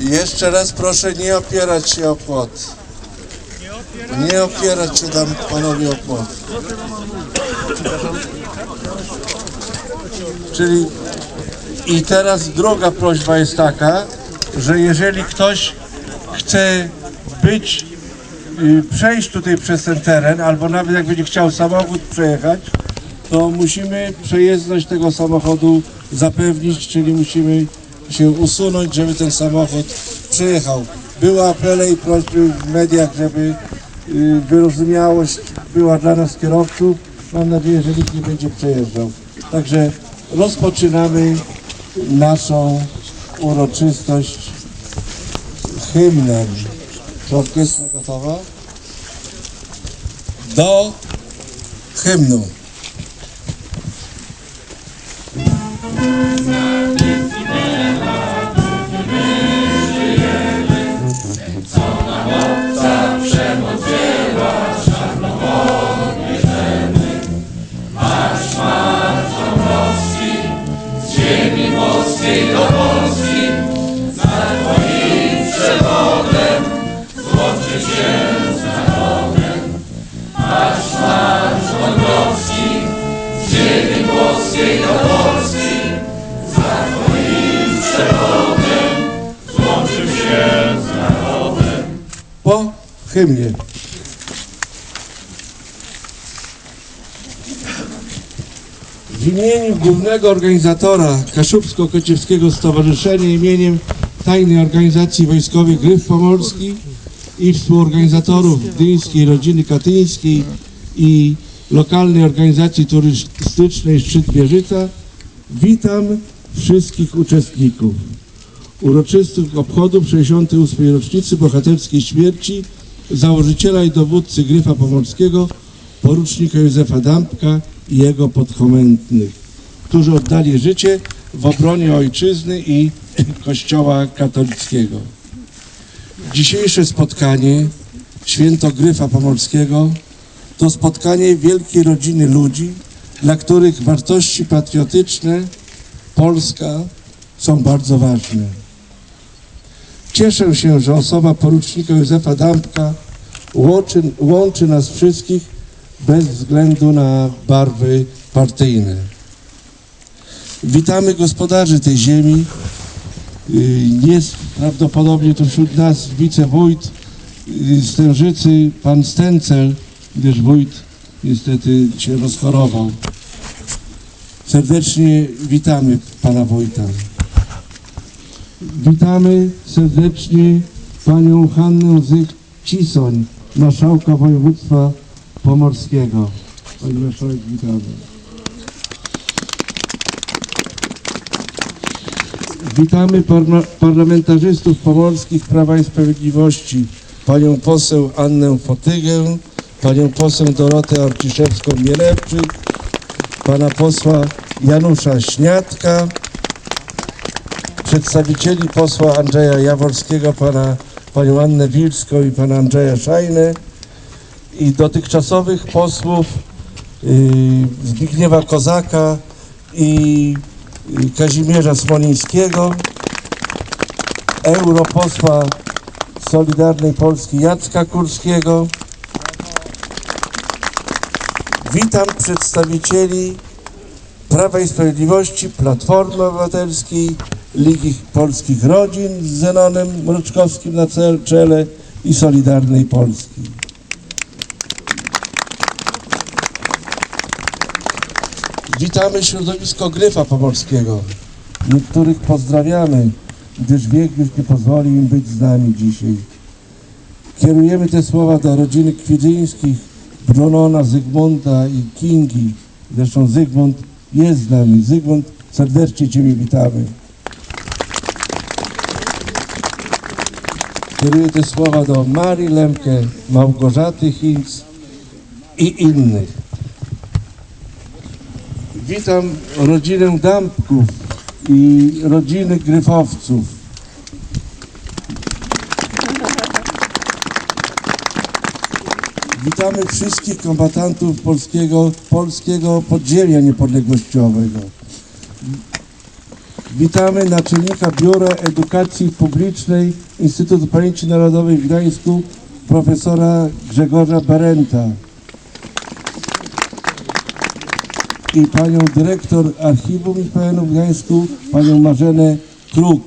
Jeszcze raz proszę nie opierać się o płot. Nie opierać się tam panowie o płot. Czyli i teraz druga prośba jest taka, że jeżeli ktoś chce być, y, przejść tutaj przez ten teren, albo nawet jak będzie chciał samochód przejechać, to musimy przejezdność tego samochodu zapewnić, czyli musimy się usunąć, żeby ten samochód przejechał. Były apele i prośby w mediach, żeby y, wyrozumiałość była dla nas kierowców. Mam nadzieję, że nikt nie będzie przejeżdżał. Także rozpoczynamy naszą uroczystość hymnem. Czy orkiestra gotowa? Do hymnu. Po hymnie. W imieniu głównego organizatora Kaszubsko-Kociewskiego Stowarzyszenia imieniem Tajnej Organizacji Wojskowej Gryf Pomorski i współorganizatorów Gdyńskiej Rodziny Katyńskiej i lokalnej organizacji turystycznej Szczyt Wieżyca witam wszystkich uczestników uroczystych obchodów 68. rocznicy bohaterskiej śmierci założyciela i dowódcy Gryfa Pomorskiego, porucznika Józefa Dąbka i jego podchomętnych, którzy oddali życie w obronie ojczyzny i Kościoła katolickiego. Dzisiejsze spotkanie, święto Gryfa Pomorskiego, to spotkanie wielkiej rodziny ludzi, dla których wartości patriotyczne, Polska są bardzo ważne. Cieszę się, że osoba porucznika Józefa Dąbka łączy, łączy nas wszystkich bez względu na barwy partyjne. Witamy gospodarzy tej ziemi. Y, Jest prawdopodobnie tu wśród nas wicewójt y, Stężycy, pan Stencel, gdyż wójt niestety się rozchorował. Serdecznie witamy pana wójta. Witamy serdecznie panią Hannę Zych-Cisoń, marszałka województwa pomorskiego. Pani marszałek, witamy. Witamy parlamentarzystów pomorskich Prawa i Sprawiedliwości, panią poseł Annę Fotygę, panią poseł Dorotę Orciszewską-Mielewczyk, pana posła Janusza Śniadka, przedstawicieli posła Andrzeja Jaworskiego, pana, panią Annę Wilską i pana Andrzeja Szajnę i dotychczasowych posłów yy, Zbigniewa Kozaka i yy, Kazimierza Smolińskiego, europosła Solidarnej Polski Jacka Kurskiego. Witam przedstawicieli Prawa i Sprawiedliwości, Platformy Obywatelskiej, Ligi Polskich Rodzin z Zenonem Mroczkowskim na czele i Solidarnej Polski. Witamy środowisko Gryfa Pomorskiego. Niektórych pozdrawiamy, gdyż wiek już nie pozwoli im być z nami dzisiaj. Kierujemy te słowa do rodziny Kwidzyńskich, Brunona, Zygmunta i Kingi. Zresztą Zygmunt jest z nami. Zygmunt, serdecznie Ciebie witamy. Kieruję te słowa do Marii Lemke, Małgorzaty Hinz i innych. Witam rodzinę Dąbków i rodziny Gryfowców. Witamy wszystkich kombatantów polskiego, polskiego podziemia niepodległościowego. Witamy naczelnika Biura Edukacji Publicznej Instytutu Pamięci Narodowej w Gdańsku, profesora Grzegorza Berenta. I panią dyrektor Archiwum IPN w Gdańsku, panią Marzenę Kruk.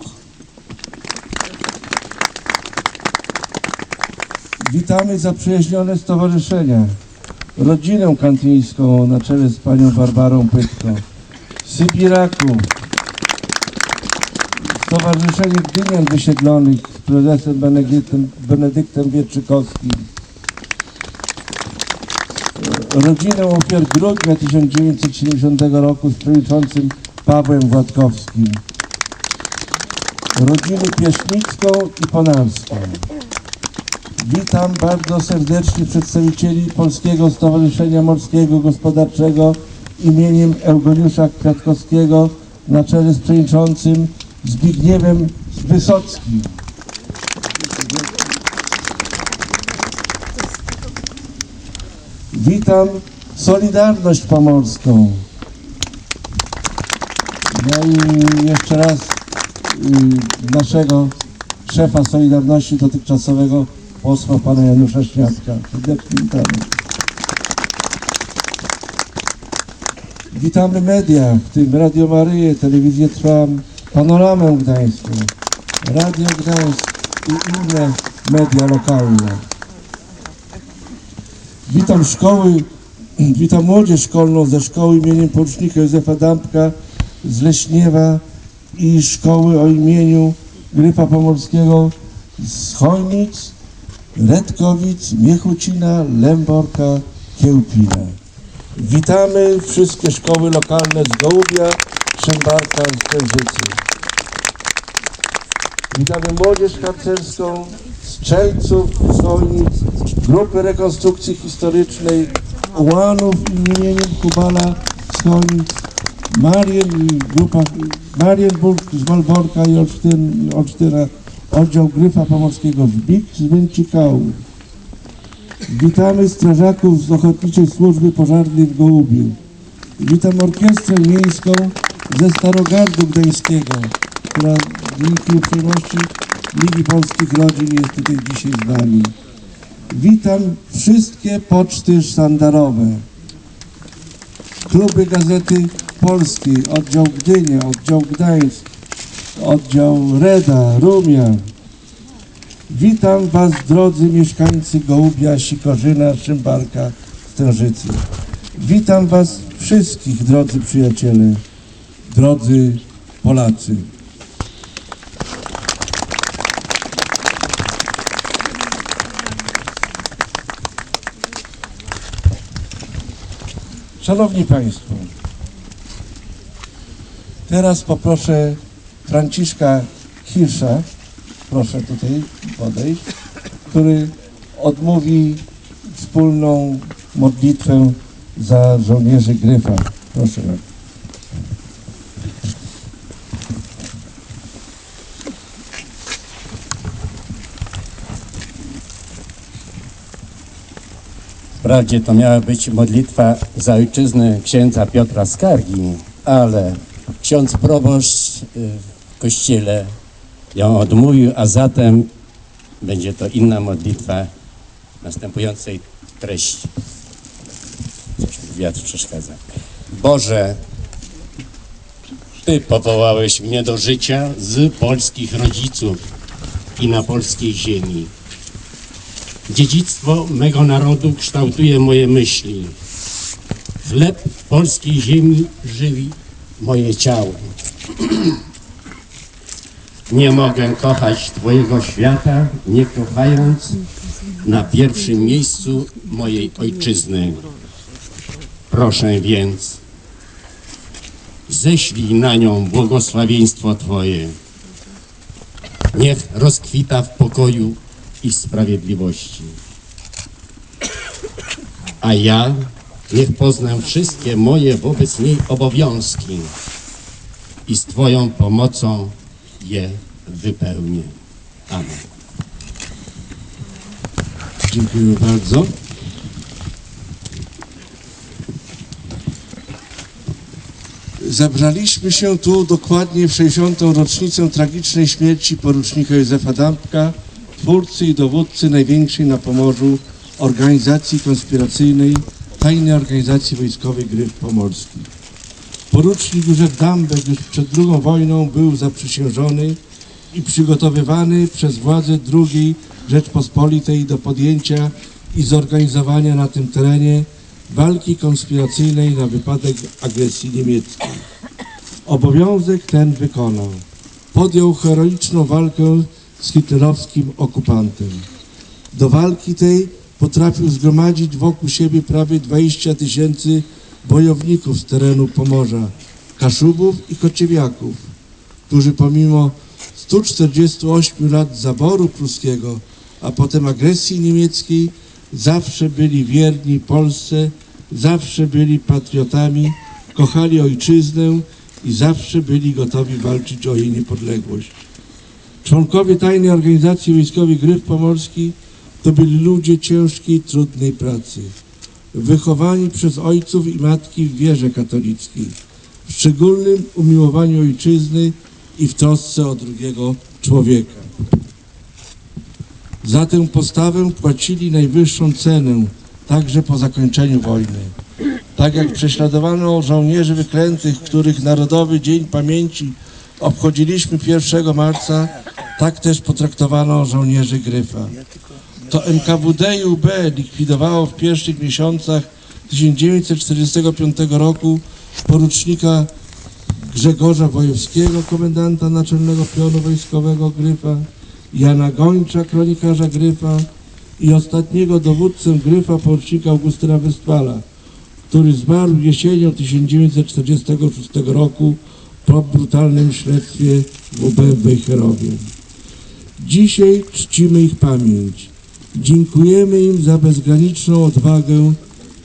Witamy zaprzyjaźnione stowarzyszenia. Rodzinę kantyńską na czele z panią Barbarą Pytko. Sybiraku. Stowarzyszenie Gdynian Wysiedlonych prezesem Benedyktem, Benedyktem Wietrzykowskim. Rodzinę ofiar grudnia 1970 roku z przewodniczącym Pawłem Władkowskim. Rodzinę Pieśnicką i Ponarską. Witam bardzo serdecznie przedstawicieli Polskiego Stowarzyszenia Morskiego Gospodarczego imieniem Eugeniusza Kwiatkowskiego na czele z przewodniczącym Zbigniewem Wysockim. Witam Solidarność Pomorską. No i jeszcze raz y, naszego szefa Solidarności dotychczasowego posła pana Janusza Śniadka. Serdecznie witamy. Witamy media, w tym Radio Maryję, Telewizję Trwam, Panoramę Gdańską, Radio Gdańsk i inne media lokalne. Witam szkoły, witam młodzież szkolną ze szkoły imieniem porucznika Józefa Dąbka z Leśniewa i szkoły o imieniu Gryfa Pomorskiego z Chojnic, Redkowic, Miechucina, Lęborka, Kiełpina. Witamy wszystkie szkoły lokalne z Gołubia, Szymbarka z Krężycy. Witamy młodzież harcerską z Chojnic, grupy rekonstrukcji historycznej Ułanów imieniem Kubala z Chojnic, Marien, grupa Marienburg z Malborka i Olsztyn, Olsztyna, oddział Gryfa Pomorskiego Żbik z Węcikału. Witamy strażaków z Ochotniczej Służby Pożarnej w Gołubiu. Witam orkiestrę miejską ze Starogardu Gdańskiego, która dzięki uprzejmości Ligi Polskich Rodzin jest tutaj dzisiaj z nami. Witam wszystkie poczty sztandarowe, kluby Gazety Polskiej, oddział Gdynia, oddział Gdańsk, oddział Reda, Rumia. Witam Was, drodzy mieszkańcy Gołubia, Sikorzyna, Szymbarka, Stężycy. Witam Was wszystkich, drodzy przyjaciele, drodzy Polacy. Szanowni Państwo, teraz poproszę Franciszka Hirsza, proszę tutaj podejść, który odmówi wspólną modlitwę za żołnierzy Gryfa. Proszę bardzo. Wprawdzie to miała być modlitwa za ojczyznę księdza Piotra Skargi, ale ksiądz proboszcz y, w kościele ją odmówił, a zatem będzie to inna modlitwa następującej treści. Coś mi wiatr przeszkadza. Boże, Ty powołałeś mnie do życia z polskich rodziców i na polskiej ziemi. Dziedzictwo mego narodu kształtuje moje myśli. Chleb polskiej ziemi żywi moje ciało. Nie mogę kochać Twojego świata, nie kochając na pierwszym miejscu mojej ojczyzny. Proszę więc, ześlij na nią błogosławieństwo Twoje. Niech rozkwita w pokoju i sprawiedliwości. A ja niech poznam wszystkie moje wobec niej obowiązki i z Twoją pomocą je wypełnię. Amen. Dziękuję bardzo. Zebraliśmy się tu dokładnie w 60. rocznicę tragicznej śmierci porucznika Józefa Dambka, twórcy i dowódcy największej na Pomorzu organizacji konspiracyjnej, tajnej organizacji wojskowej Gryf Pomorski. Porucznik Józef Dambek już przed II wojną był zaprzysiężony i przygotowywany przez władze II Rzeczpospolitej do podjęcia i zorganizowania na tym terenie walki konspiracyjnej na wypadek agresji niemieckiej. Obowiązek ten wykonał. Podjął heroiczną walkę z hitlerowskim okupantem. Do walki tej potrafił zgromadzić wokół siebie prawie 20 tysięcy bojowników z terenu Pomorza, Kaszubów i Kociewiaków, którzy pomimo 148 lat zaboru pruskiego, a potem agresji niemieckiej, zawsze byli wierni Polsce, zawsze byli patriotami, kochali ojczyznę i zawsze byli gotowi walczyć o jej niepodległość. Członkowie tajnej organizacji wojskowej Gryf Pomorski to byli ludzie ciężkiej, trudnej pracy, wychowani przez ojców i matki w wierze katolickiej, w szczególnym umiłowaniu ojczyzny i w trosce o drugiego człowieka. Za tę postawę płacili najwyższą cenę, także po zakończeniu wojny. Tak jak prześladowano żołnierzy wyklętych, których Narodowy Dzień Pamięci obchodziliśmy 1 marca, tak też potraktowano żołnierzy Gryfa. To NKWD i UB likwidowało w pierwszych miesiącach 1945 roku porucznika Grzegorza Wojewskiego, komendanta naczelnego pionu wojskowego Gryfa, Jana Gończa, kronikarza Gryfa i ostatniego dowódcę Gryfa, porucznika Augustyna Westfala, który zmarł jesienią 1946 roku po brutalnym śledztwie WB w Wejherowie. Dzisiaj czcimy ich pamięć. Dziękujemy im za bezgraniczną odwagę,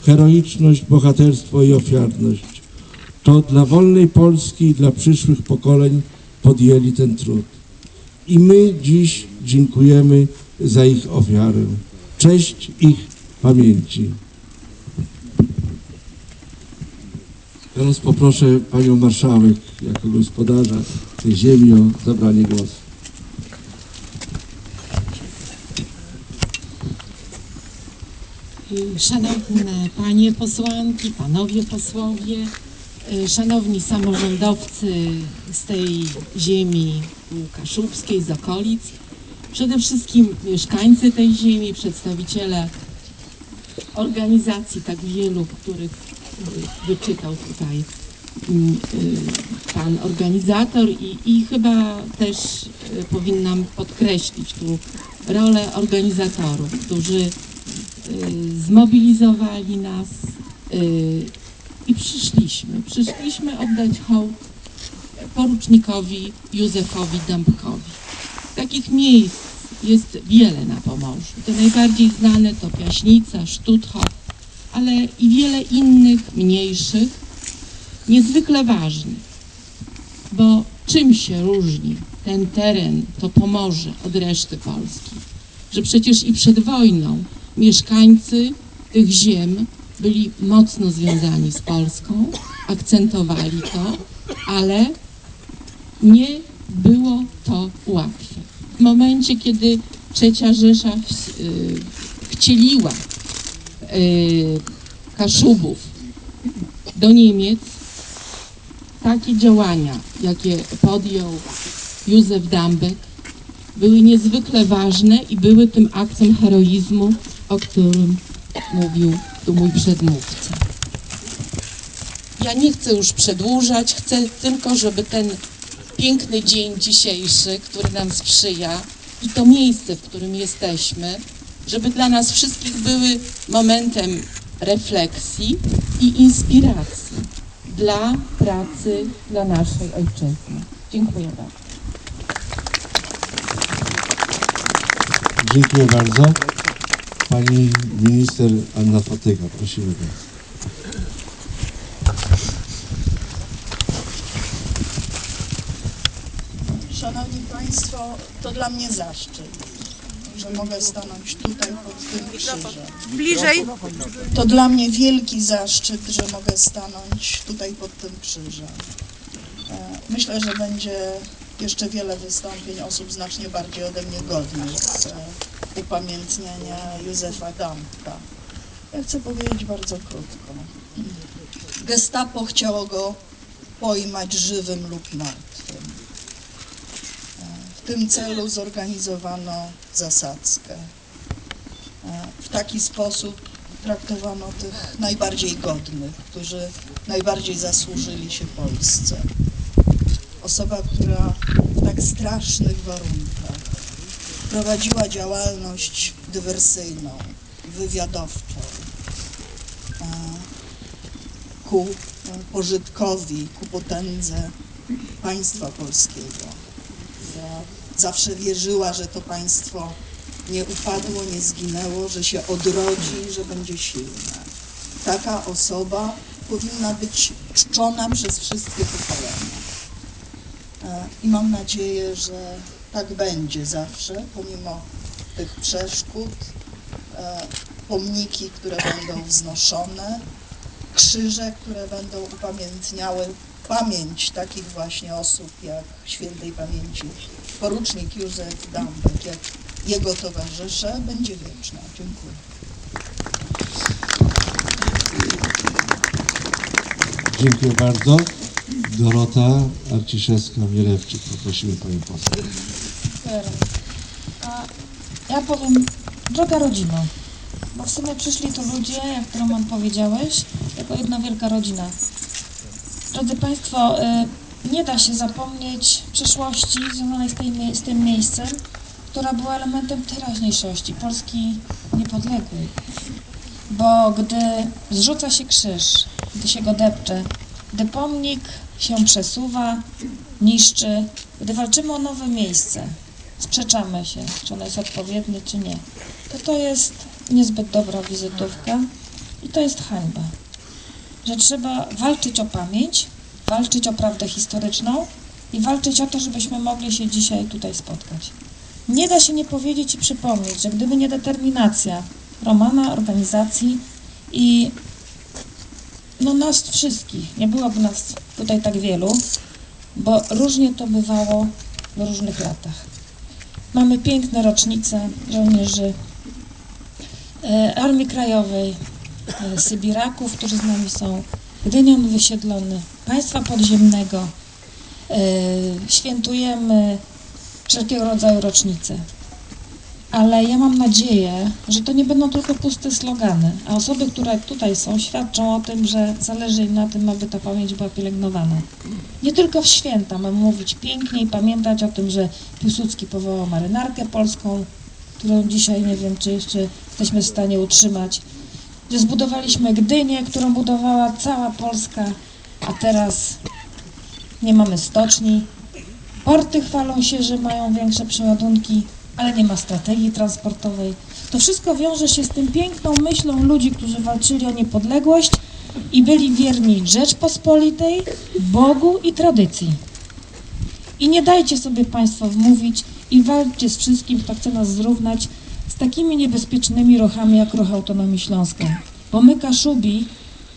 heroiczność, bohaterstwo i ofiarność. To dla wolnej Polski i dla przyszłych pokoleń podjęli ten trud. I my dziś dziękujemy za ich ofiarę. Cześć ich pamięci. Teraz poproszę Panią Marszałek jako gospodarza tej ziemi o zabranie głosu. Szanowne Panie posłanki, Panowie posłowie, y, szanowni samorządowcy z tej ziemi kaszubskiej, z okolic, przede wszystkim mieszkańcy tej ziemi, przedstawiciele organizacji tak wielu, których wyczytał tutaj mm, y, pan organizator i, i chyba też y, powinnam podkreślić tu rolę organizatorów, którzy zmobilizowali nas y, i przyszliśmy. Przyszliśmy oddać hołd porucznikowi Józefowi Dąbkowi. Takich miejsc jest wiele na Pomorzu. Te najbardziej znane to Piaśnica, Sztuthof, ale i wiele innych mniejszych, niezwykle ważnych. Bo czym się różni ten teren, to Pomorze od reszty Polski? Że przecież i przed wojną mieszkańcy tych ziem byli mocno związani z Polską, akcentowali to, ale nie było to łatwe. W momencie, kiedy trzecia Rzesza y, wcieliła y, Kaszubów do Niemiec, takie działania, jakie podjął Józef Dambek, były niezwykle ważne i były tym aktem heroizmu, o którym mówił tu mój przedmówca. Ja nie chcę już przedłużać, chcę tylko, żeby ten piękny dzień dzisiejszy, który nam sprzyja i to miejsce, w którym jesteśmy, żeby dla nas wszystkich były momentem refleksji i inspiracji dla pracy dla naszej ojczyzny. Dziękuję bardzo. Dziękuję bardzo. Pani minister Anna Fatyga, prosimy bardzo. Szanowni Państwo, to dla mnie zaszczyt. że mogę stanąć tutaj pod tym krzyżem. Bliżej. To dla mnie wielki zaszczyt, że mogę stanąć tutaj pod tym krzyżem. E, Myślę, że będzie jeszcze wiele wystąpień osób znacznie bardziej ode mnie godnych z upamiętniania Józefa Dambka. Ja chcę powiedzieć bardzo krótko. Gestapo chciało go pojmać żywym lub martwym. W tym celu zorganizowano zasadzkę. W taki sposób traktowano tych najbardziej godnych, którzy najbardziej zasłużyli się Polsce. Osoba, która w tak strasznych warunkach prowadziła działalność dywersyjną, wywiadowczą e, ku pożytkowi, ku potędze państwa polskiego. Zawsze wierzyła, że to państwo nie upadło, nie zginęło, że się odrodzi, że będzie silne. Taka osoba powinna być czczona przez wszystkie pokolenia. E, I mam nadzieję, że tak będzie zawsze, pomimo tych przeszkód, e, pomniki, które będą wznoszone, krzyże, które będą upamiętniały pamięć takich właśnie osób jak świętej pamięci porucznik Józef Dambek, jak jego towarzysze, będzie wieczna. Dziękuję. Dziękuję bardzo. Dorota Arciszewska-Mielewczyk. Poprosimy Panią poseł. A ja powiem, droga rodzino, bo w sumie przyszli tu ludzie, jak Roman powiedziałeś, jako jedna wielka rodzina. Drodzy Państwo, y, nie da się zapomnieć przeszłości związanej z, z tym miejscem, która była elementem teraźniejszości Polski niepodległej. Bo gdy zrzuca się krzyż, gdy się go depcze, gdy pomnik się przesuwa, niszczy, gdy walczymy o nowe miejsce, sprzeczamy się, czy ono jest odpowiednie, czy nie, to to jest niezbyt dobra wizytówka i to jest hańba. Że trzeba walczyć o pamięć, walczyć o prawdę historyczną i walczyć o to, żebyśmy mogli się dzisiaj tutaj spotkać. Nie da się nie powiedzieć i przypomnieć, że gdyby nie determinacja Romana, organizacji i no nas wszystkich, nie byłoby nas tutaj tak wielu, bo różnie to bywało w różnych latach. Mamy piękne rocznice żołnierzy e, Armii Krajowej, e, Sybiraków, którzy z nami są, Gdynian wysiedlony, państwa podziemnego. E, Świętujemy wszelkiego rodzaju rocznice. Ale ja mam nadzieję, że to nie będą tylko puste slogany, a osoby, które tutaj są, świadczą o tym, że zależy im na tym, aby ta pamięć była pielęgnowana. Nie tylko w święta mamy mówić pięknie i pamiętać o tym, że Piłsudski powołał marynarkę polską, którą dzisiaj nie wiem, czy jeszcze jesteśmy w stanie utrzymać, że zbudowaliśmy Gdynię, którą budowała cała Polska, a teraz nie mamy stoczni. Porty chwalą się, że mają większe przeładunki, ale nie ma strategii transportowej. To wszystko wiąże się z tym piękną myślą ludzi, którzy walczyli o niepodległość i byli wierni Rzeczpospolitej, Bogu i tradycji. I nie dajcie sobie Państwo wmówić i walczcie z wszystkim, kto chce nas zrównać z takimi niebezpiecznymi ruchami jak Ruch Autonomii Śląska. Bo my, Kaszubi,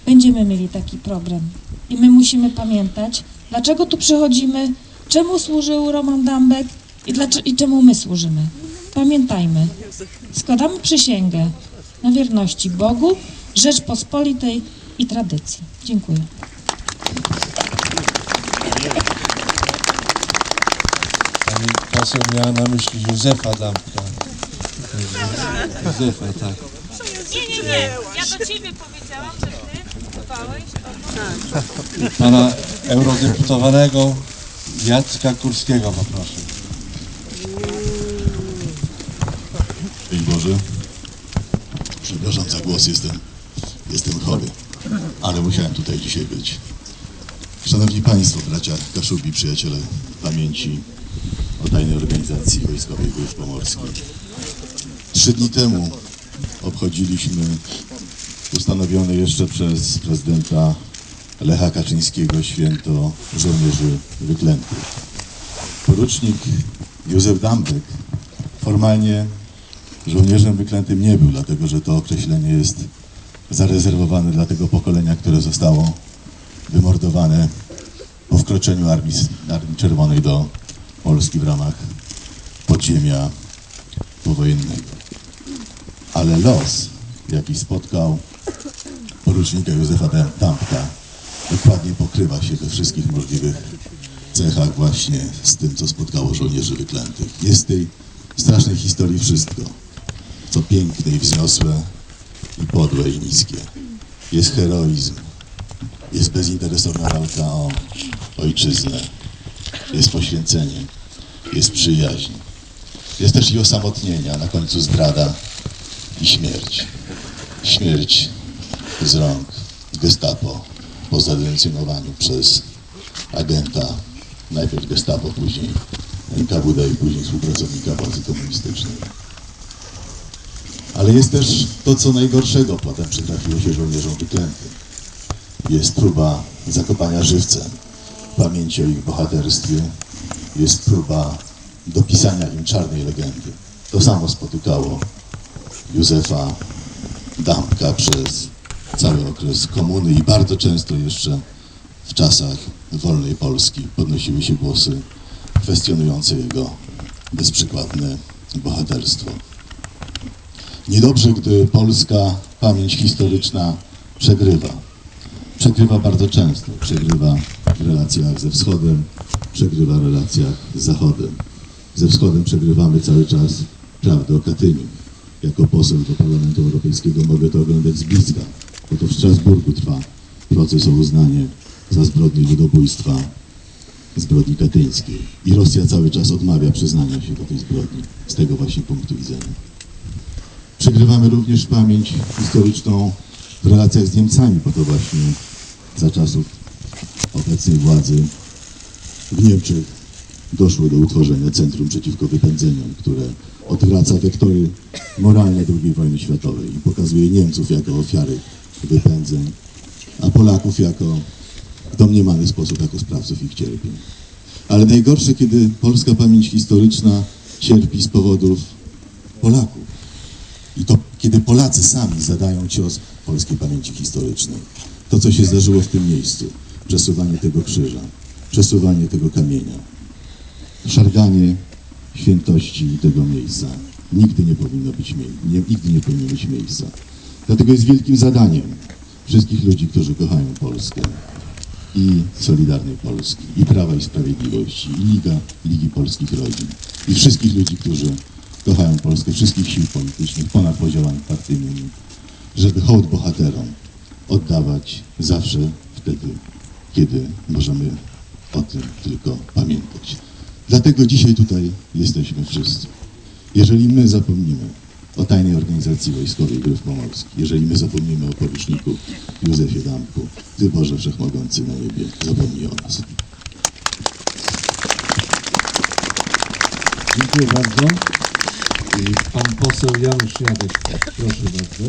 będziemy mieli taki problem. I my musimy pamiętać, dlaczego tu przychodzimy, czemu służył Roman Dambek i, dlaczego, i czemu my służymy. Pamiętajmy, składamy przysięgę na wierności Bogu, Rzeczpospolitej i tradycji. Dziękuję. Pani poseł miała na myśli Józefa Dambka. Józefa, tak. Nie, nie, nie. Ja do ciebie powiedziałam, że ty dbałeś o Pana eurodeputowanego Jacka Kurskiego poproszę. Boże. Przepraszam za głos, jestem, jestem chory, ale musiałem tutaj dzisiaj być. Szanowni Państwo, bracia Kaszubi, przyjaciele pamięci o tajnej organizacji wojskowej Wojsk Pomorskich. Trzy dni temu obchodziliśmy ustanowione jeszcze przez prezydenta Lecha Kaczyńskiego święto żołnierzy wyklętych. Porucznik Józef Dambek formalnie żołnierzem wyklętym nie był, dlatego że to określenie jest zarezerwowane dla tego pokolenia, które zostało wymordowane po wkroczeniu Armii, Armii Czerwonej do Polski w ramach podziemia powojennego. Ale los, jaki spotkał porucznika Józefa Dam- Dampka, dokładnie pokrywa się we wszystkich możliwych cechach właśnie z tym, co spotkało żołnierzy wyklętych. Jest tej strasznej historii wszystko, co piękne i wzniosłe, i podłe i niskie. Jest heroizm, jest bezinteresowna walka o ojczyznę, jest poświęcenie, jest przyjaźń. Jest też i osamotnienie, a na końcu zdrada i śmierć. Śmierć z rąk gestapo po zadencjonowaniu przez agenta, najpierw gestapo, później NKWD i później współpracownika władzy komunistycznej. Ale jest też to, co najgorszego potem przytrafiło się żołnierzom wyklętym. Jest próba zakopania żywcem pamięci o ich bohaterstwie, jest próba dopisania im czarnej legendy. To samo spotykało Józefa Dampka przez cały okres komuny i bardzo często jeszcze w czasach wolnej Polski podnosiły się głosy kwestionujące jego bezprzykładne bohaterstwo. Niedobrze, gdy polska pamięć historyczna przegrywa. Przegrywa bardzo często. Przegrywa w relacjach ze wschodem, przegrywa w relacjach z zachodem. Ze wschodem przegrywamy cały czas prawdę o Katyniu. Jako poseł do Parlamentu Europejskiego mogę to oglądać z bliska, bo to w Strasburgu trwa proces o uznanie za zbrodni ludobójstwa zbrodni katyńskiej. I Rosja cały czas odmawia przyznania się do tej zbrodni z tego właśnie punktu widzenia. Przegrywamy również pamięć historyczną w relacjach z Niemcami, bo to właśnie za czasów obecnej władzy w Niemczech doszło do utworzenia Centrum Przeciwko Wypędzeniom, które odwraca wektory moralne II wojny światowej i pokazuje Niemców jako ofiary wypędzeń, a Polaków jako w domniemany sposób jako sprawców ich cierpień. Ale najgorsze, kiedy polska pamięć historyczna cierpi z powodów Polaków. I to kiedy Polacy sami zadają cios polskiej pamięci historycznej. To, co się zdarzyło w tym miejscu, przesuwanie tego krzyża, przesuwanie tego kamienia, szarganie świętości tego miejsca. Nigdy nie powinno być nie, nigdy nie powinno być miejsca. Dlatego jest wielkim zadaniem wszystkich ludzi, którzy kochają Polskę i Solidarnej Polski, i Prawa i Sprawiedliwości, i Liga, Ligi Polskich Rodzin, i wszystkich ludzi, którzy kochają Polskę, wszystkich sił politycznych, ponad podziałami partyjnymi, żeby hołd bohaterom oddawać zawsze wtedy, kiedy możemy o tym tylko pamiętać. Dlatego dzisiaj tutaj jesteśmy wszyscy. Jeżeli my zapomnimy o tajnej organizacji wojskowej Gryf Pomorski, jeżeli my zapomnimy o poruczniku Józefie Damku, Ty Boże Wszechmogący na niebie, zapomnij o nas. Dziękuję bardzo. Pan poseł Janusz Jadek, proszę bardzo.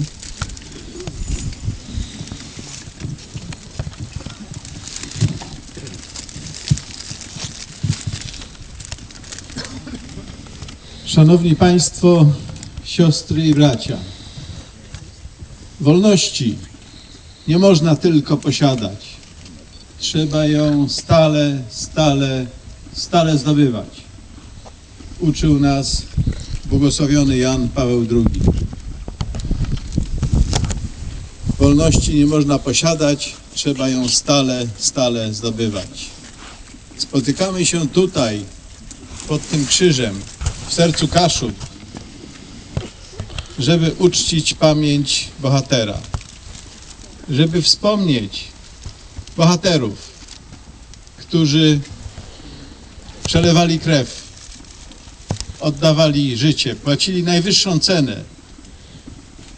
Szanowni Państwo, siostry i bracia, wolności nie można tylko posiadać. Trzeba ją stale, stale, stale zdobywać. Uczył nas błogosławiony Jan Paweł II. Wolności nie można posiadać, trzeba ją stale, stale zdobywać. Spotykamy się tutaj, pod tym krzyżem, w sercu Kaszub, żeby uczcić pamięć bohatera, żeby wspomnieć bohaterów, którzy przelewali krew, oddawali życie, płacili najwyższą cenę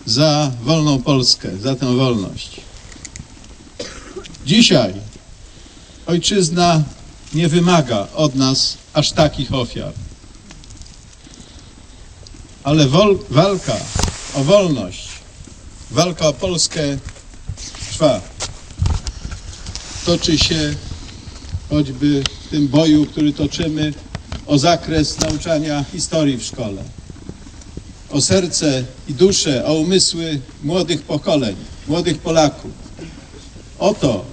za wolną Polskę, za tę wolność. Dzisiaj ojczyzna nie wymaga od nas aż takich ofiar. Ale walka o wolność, walka o Polskę trwa. Toczy się choćby w tym boju, który toczymy, o zakres nauczania historii w szkole, o serce i duszę, o umysły młodych pokoleń, młodych Polaków. O to,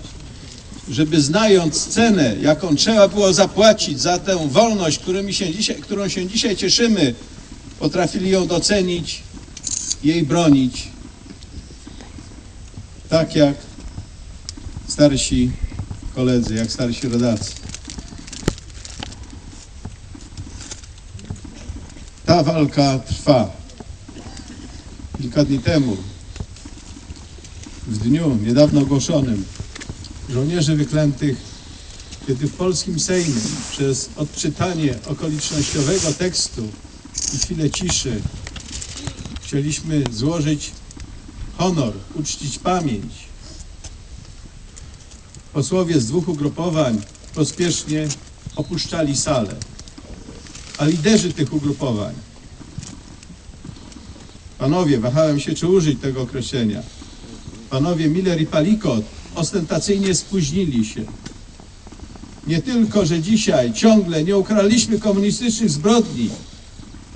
żeby znając cenę, jaką trzeba było zapłacić za tę wolność, się dzisiaj, którą się dzisiaj cieszymy, potrafili ją docenić, jej bronić. Tak jak starsi koledzy, jak starsi rodacy. Ta walka trwa. Kilka dni temu, w dniu niedawno ogłoszonym, żołnierzy wyklętych, kiedy w polskim Sejmie przez odczytanie okolicznościowego tekstu i chwilę ciszy chcieliśmy złożyć honor, uczcić pamięć. Posłowie z dwóch ugrupowań pospiesznie opuszczali salę, a liderzy tych ugrupowań, panowie, wahałem się czy użyć tego określenia, panowie Miller i Palikot ostentacyjnie spóźnili się. Nie tylko, że dzisiaj ciągle nie ukradliśmy komunistycznych zbrodni,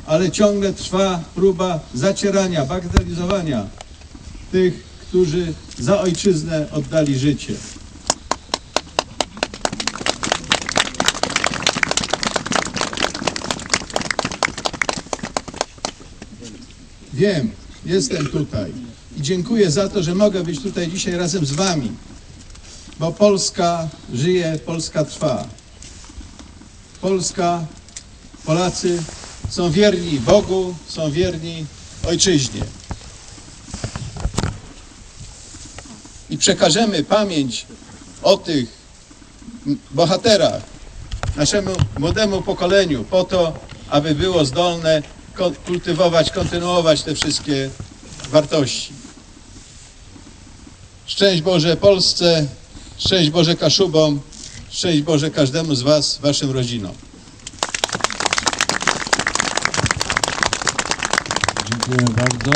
ale ciągle trwa próba zacierania, bagatelizowania tych, którzy za ojczyznę oddali życie. Wiem, jestem tutaj i dziękuję za to, że mogę być tutaj dzisiaj razem z Wami, bo Polska żyje, Polska trwa. Polska, Polacy są wierni Bogu, są wierni Ojczyźnie. I przekażemy pamięć o tych bohaterach naszemu młodemu pokoleniu po to, aby było zdolne kultywować, kontynuować te wszystkie wartości. Szczęść Boże Polsce, szczęść Boże Kaszubom, szczęść Boże każdemu z Was, Waszym rodzinom. Dziękuję bardzo.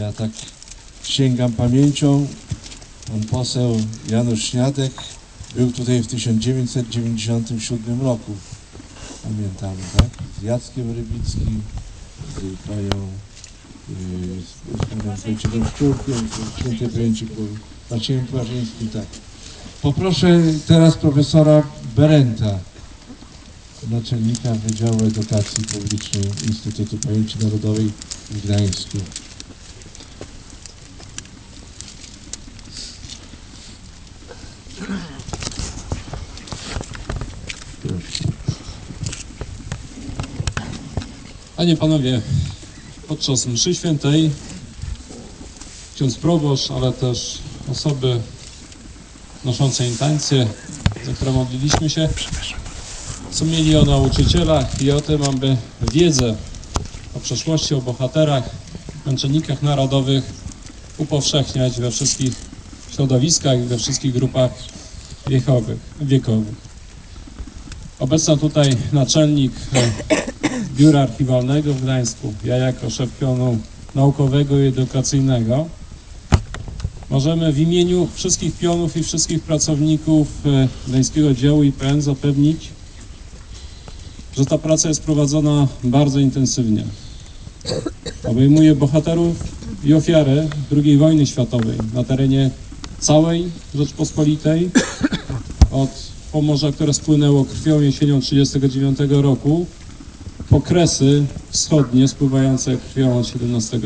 Ja tak sięgam pamięcią. Pan poseł Janusz Śniadek był tutaj w 1997 roku. Pamiętamy, tak? Z Jackiem Rybickim, z panią yy, z panem Wojciechem Szczurkiem, z świętej Król- Maciejem Płażyńskim, tak. Poproszę teraz profesora Berenta, naczelnika Wydziału Edukacji Publicznej Instytutu Pamięci Narodowej w Gdańsku. Panie, Panowie, podczas mszy świętej ksiądz proboszcz, ale też osoby noszące intencje, za które modliliśmy się, wspomnieli o nauczycielach i o tym, aby wiedzę o przeszłości, o bohaterach, męczennikach narodowych upowszechniać we wszystkich środowiskach i we wszystkich grupach wiekowych. wiekowych. Obecna tutaj naczelnik Biura Archiwalnego w Gdańsku, ja jako szef pionu naukowego i edukacyjnego, możemy w imieniu wszystkich pionów i wszystkich pracowników e, Gdańskiego Działu IPN zapewnić, że ta praca jest prowadzona bardzo intensywnie. Obejmuje bohaterów i ofiary II wojny światowej na terenie całej Rzeczpospolitej, od Pomorza, które spłynęło krwią jesienią 1939 roku, po Kresy wschodnie spływające krwią od 17